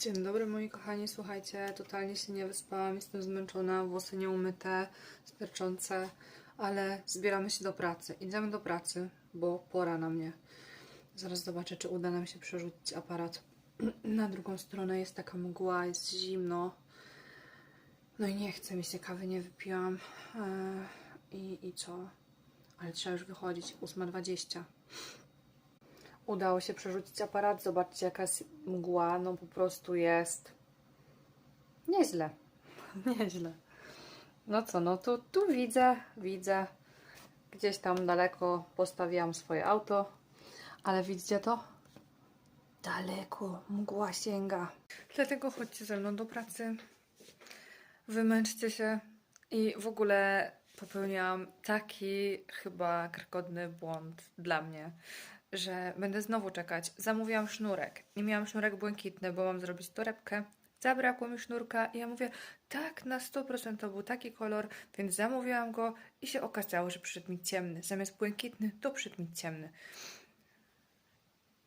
Dzień dobry moi kochani, słuchajcie, totalnie się nie wyspałam, jestem zmęczona, włosy nieumyte, sterczące, ale zbieramy się do pracy. Idziemy do pracy, bo pora na mnie. Zaraz zobaczę, czy uda nam się przerzucić aparat. Na drugą stronę jest taka mgła, jest zimno. No i nie chce mi się kawy, nie wypiłam. Eee, I, I co? Ale trzeba już wychodzić, 8.20 udało się przerzucić aparat. Zobaczcie, jaka jest mgła. No po prostu jest nieźle. Nieźle. No co, no tu, tu widzę, widzę. Gdzieś tam daleko postawiłam swoje auto. Ale widzicie to? Daleko mgła sięga. Dlatego chodźcie ze mną do pracy. Wymęczcie się. I w ogóle popełniłam taki chyba krkodny błąd dla mnie, że będę znowu czekać. Zamówiłam sznurek. Nie miałam sznurek błękitny, bo mam zrobić torebkę. Zabrakło mi sznurka i ja mówię, tak, na 100% to był taki kolor, więc zamówiłam go i się okazało, że przyszedł mi ciemny. Zamiast błękitny, to przyszedł mi ciemny.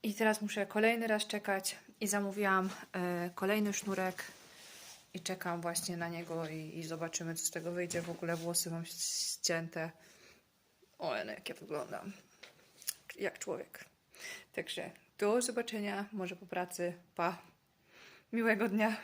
I teraz muszę kolejny raz czekać i zamówiłam e, kolejny sznurek i czekam właśnie na niego i, i zobaczymy, co z tego wyjdzie. W ogóle włosy mam ścięte. O, jak ja wyglądam. Jak człowiek. Także do zobaczenia, może po pracy. Pa. Miłego dnia.